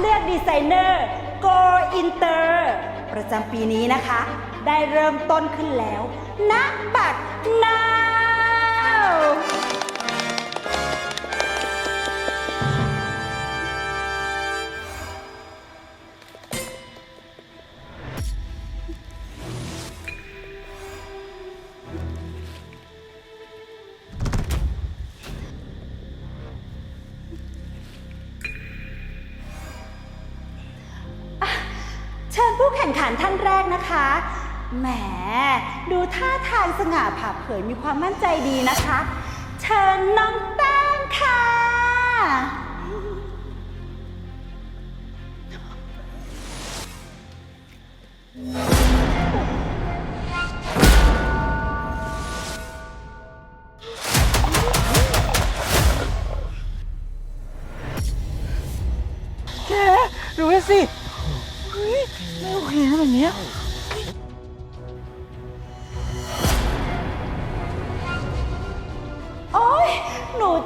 เลือกดีไซเนอร์ Go Inter ประจำปีนี้นะคะ ได้เริ่มต้นขึ้นแล้วณบัดนาวเชิ ผู้แข่งขันท่านแรกนะคะ แหม ดูท่าทางสง่าผ่าเผยมีความมั่นใจดีนะคะ เชิญน้องแป้งค่ะแก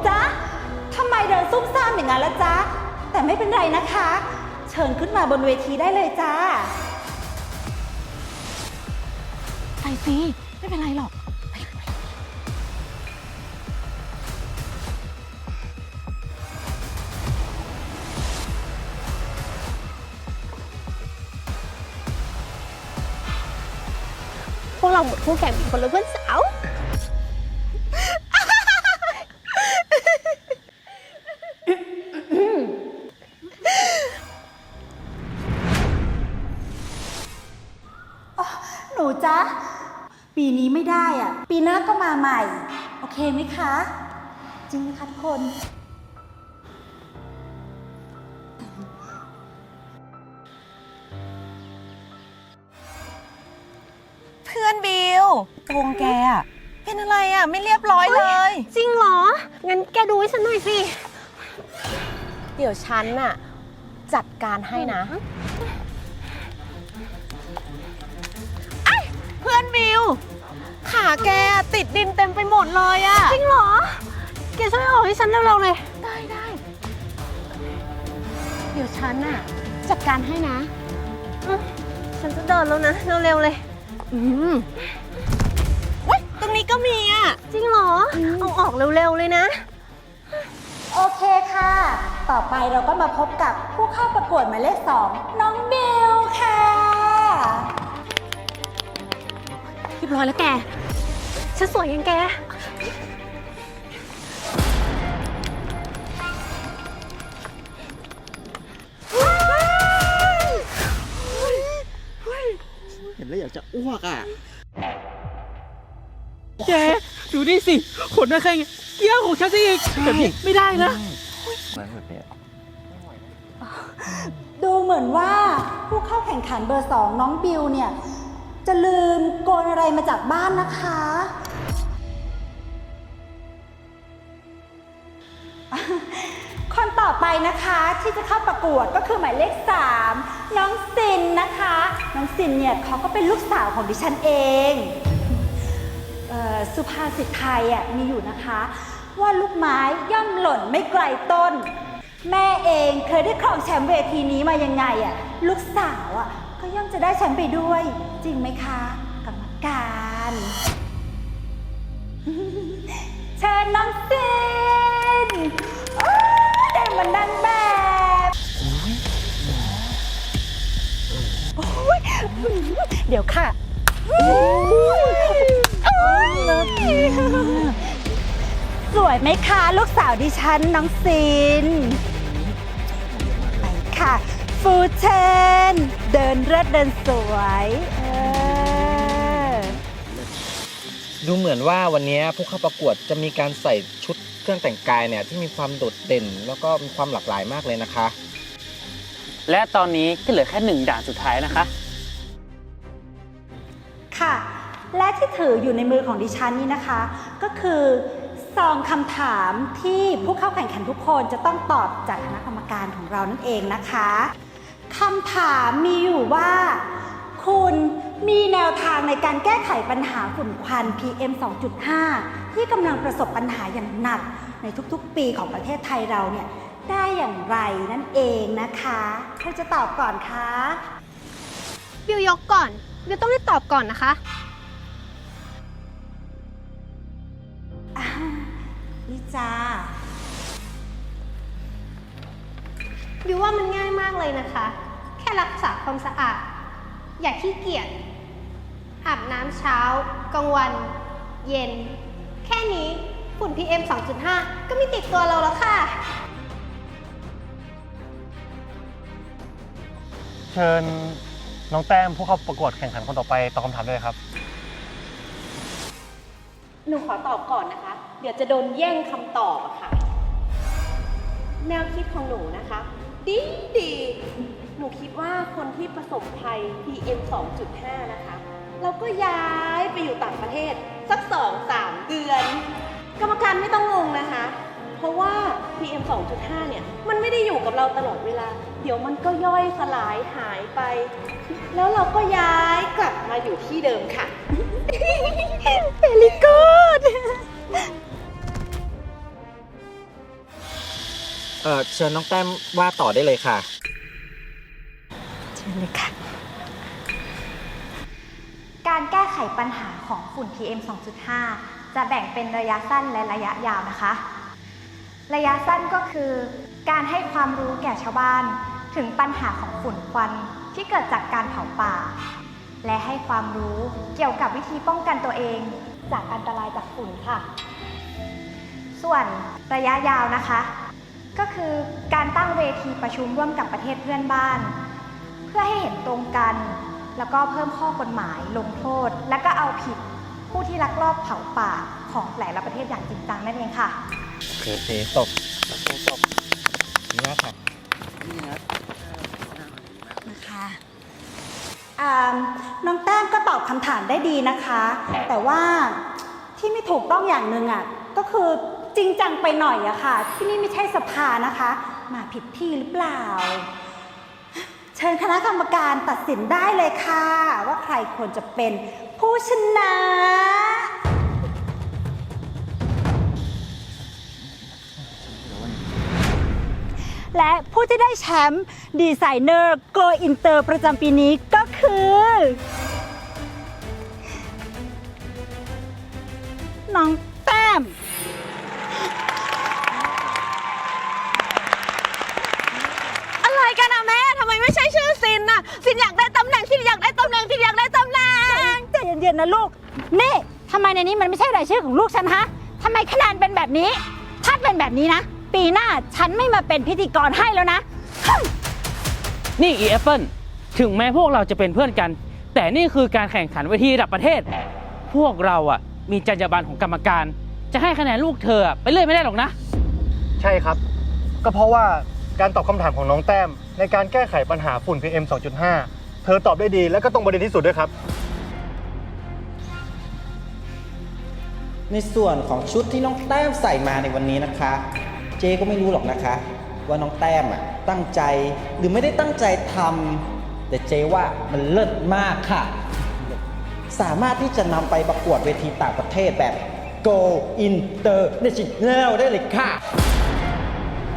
จ๊ะทำไมเดินซุ่มซ่ามอย่างนั้นละจ๊ะ แต่ไม่เป็นไรนะคะ เชิญขึ้นมาบนเวทีได้เลยจ้า ไปสิไม่เป็นไรหรอกพวกเราหมดคู่แข่งเป็นคนละเพื่อนสาว จ๊ะ ปีนี้ไม่ได้อะ ปีหน้าก็มาใหม่ โอเคไหมคะ จริงไหมคะทุกคน เพื่อนบิววงแกอะเป็นอะไรอะไม่เรียบร้อยเลย จริงเหรอ งั้นแกดูให้ฉันหน่อยสิ เดี๋ยวฉันน่ะ จัดการให้นะ พื่อนบิว ขาแกอะติดดินเต็มไปหมดเลยอะจริงเหรอ แกช่วยออกให้ฉันเร็วๆเลย ได้ได้เดี๋ยวฉันน่ะจัดการให้นะอืมฉันจะเดินแล้วนะเร็วๆเลย อืมว้ยตรงนี้ก็มีอะจริงเหรอ เอาออกเร็วๆเลยนะ โอเคค่ะ ต่อไปเราก็มาพบกับผู้เข้าประกวดหมายเลขสองน้องบิวค่ะเรียบร้อยแล้วแก ฉันสวยยังแก เห็นแล้วอยากจะอ้วกอะ แกดูนี่สิขนอะไรเกี้ยวของฉันซะอีกแบบนี้ไม่ได้นะดูเหมือนว่าผู้เข้าแข่งขันเบอร์สองน้องบิวเนี่ย จะลืมโกนอะไรมาจากบ้านนะคะ คนต่อไปนะคะที่จะเข้าประกวดก็คือหมายเลข 3 น้องซินนะคะ น้องซินเนี่ยเขาก็เป็นลูกสาวของดิฉันเองเออสุภาษิตไทยอะมีอยู่นะคะ ว่าลูกไม้ย่อมหล่นไม่ไกลต้น แม่เองเคยได้ครองแชมป์เวทีนี้มายังไงอะลูกสาวอะ ย่อมจะได้แชมป์ไปด้วย จริงไหมคะกรรมการ เชิญน้องซินอ้ยได้มันดังแบบโอ้ยเดี๋ยวค่ะสวยไหมคะ ลูกสาวดิฉันน้องซินไปค่ะ ฟูเชนเดินเลิศเดินสวยเออดูเหมือนว่าวันนี้ผู้เข้าประกวดจะมีการใส่ชุดเครื่องแต่งกายเนี่ยที่มีความโดดเด่น แล้วก็มีความหลากหลายมากเลยนะคะ และตอนนี้ก็เหลือแค่หนึ่งด่านสุดท้ายนะคะ ค่ะ และที่ถืออยู่ในมือของดิฉันนี่นะคะ ก็คือซองคำถามที่ผู้เข้าแข่งขันทุกคนจะต้องตอบจากคณะกรรมการของเรานั่นเองนะคะ คำถามมีอยู่ว่า คุณมีแนวทางในการแก้ไขปัญหาฝุ่นควัน PM 2.5 ที่กำลังประสบปัญหาอย่างหนักในทุกๆ ปีของประเทศไทยเราเนี่ยได้อย่างไรนั่นเองนะคะใครจะตอบก่อนคะบิวยกก่อนบิวต้องได้ตอบก่อนนะคะอ่านี่จ้า บิวว่ามันง่ายมากเลยนะคะ แค่รักษาความสะอาด อย่าขี้เกียจ อาบน้ำเช้า กลางวัน เย็น แค่นี้ฝุ่น PM 2.5 ก็ไม่ติดตัวเราแล้วค่ะ เชิญน้องแต้มผู้เข้าประกวดแข่งขันคนต่อไปตอบคำถามด้วยครับ หนูขอตอบก่อนนะคะ เดี๋ยวจะโดนแย่งคำตอบอะค่ะ แนวคิดของหนูนะคะ ดีดี หนูคิดว่าคนที่ประสบภัย PM 2.5 นะคะ เราก็ย้ายไปอยู่ต่างประเทศ สัก 2-3 เดือน กรรมการไม่ต้องงงนะคะ เพราะว่า PM 2.5 เนี่ย มันไม่ได้อยู่กับเราตลอดเวลา เดี๋ยวมันก็ย่อยสลายหายไป แล้วเราก็ย้ายกลับมาอยู่ที่เดิมค่ะ เออเชิญน้องแต้มว่าต่อได้เลยค่ะ เชิญเลยค่ะ การแก้ไขปัญหาของฝุ่น PM 2.5 จะแบ่งเป็นระยะสั้นและระยะยาวนะคะ ระยะสั้นก็คือ การให้ความรู้แก่ชาวบ้าน ถึงปัญหาของฝุ่นควันที่เกิดจากการเผาป่า และให้ความรู้เกี่ยวกับวิธีป้องกันตัวเอง จากอันตรายจากฝุ่นค่ะ ส่วนระยะยาวนะคะ ก็คือการตั้งเวทีประชุมร่วมกับประเทศเพื่อนบ้าน เพื่อให้เห็นตรงกัน แล้วก็เพิ่มข้อกฎหมายลงโทษ และก็เอาผิดผู้ที่ลักลอบเผาป่าของหลายๆประเทศอย่างจริงจังนั่นเองค่ะโอเคโอเคตบตบนี่มากค่ะนะคะอ่าน้องแต้มก็ตอบคำถามได้ดีนะคะ แต่ว่าที่ไม่ถูกต้องอย่างหนึ่งอะก็คือ จริงจังไปหน่อยอะค่ะ ที่นี่ไม่ใช่สภานะคะ มาผิดที่หรือเปล่า เชิญคณะกรรมการตัดสินได้เลยค่ะ ว่าใครควรจะเป็นผู้ชนะ และผู้ที่ได้แชมป์ดีไซเนอร์โกอินเตอร์ประจำปีนี้ก็คือ น้องแต้ม อะไรกันอะแม่ ทำไมไม่ใช่ชื่อซินอะซินอยากได้ตำแหน่งซินอยากได้ตำแหน่งซินอยากได้ตำแหน่ง ใจ เย็นๆนะลูก นี่ทำไมในนี้มันไม่ใช่รายชื่อของลูกฉันฮะทำไมคะแนนเป็นแบบนี้ ถ้าเป็นแบบนี้นะ ปีหน้าฉันไม่มาเป็นพิธีกรให้แล้วนะ นี่อีแอปเปิลถึงแม้พวกเราจะเป็นเพื่อนกัน แต่นี่คือการแข่งขันเวทีระดับประเทศ พวกเราอะ มีจรรยาบรรณของกรรมการ จะให้คะแนนลูกเธออะไปเรื่อยไม่ได้หรอกนะ ใช่ครับ ก็เพราะว่าการตอบคำถามของน้องแต้ม ในการแก้ไขปัญหาฝุ่น PM 2.5 เธอตอบได้ดีและก็ตรงประเด็นที่สุดด้วยครับ ในส่วนของชุดที่น้องแต้มใส่มาในวันนี้นะคะ เจ๊ก็ไม่รู้หรอกนะคะ ว่าน้องแต้มอะตั้งใจหรือไม่ได้ตั้งใจทำแต่เจ๊ว่ามันเลิศมากค่ะ สามารถที่จะนำไปประกวดเวทีต่างประเทศแบบ Go International ได้เลยค่ะ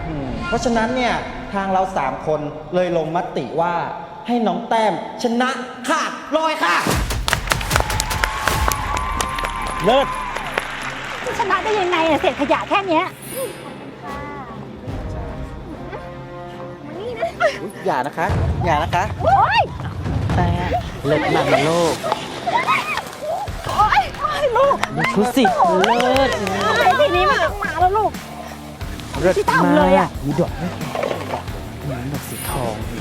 อืมเพราะฉะนั้นเนี่ย ทางเราสามคนเลยลงมติว่าให้น้องแต้มชนะขาดลอยค่ะ เลิศ ชนะได้ยังไงอะเศษขยะแค่เนี้ยอย่านะคะ อย่านะคะ โอ๊ย แต่เลิศมากนะลูกโอ๊ย โอ๊ย ลูกชุดสิเลิศทำไมทีนี้มันต้องมาแล้วลูกที่ทำเลยอะมีดอกด้วยมีดอกสีทองสี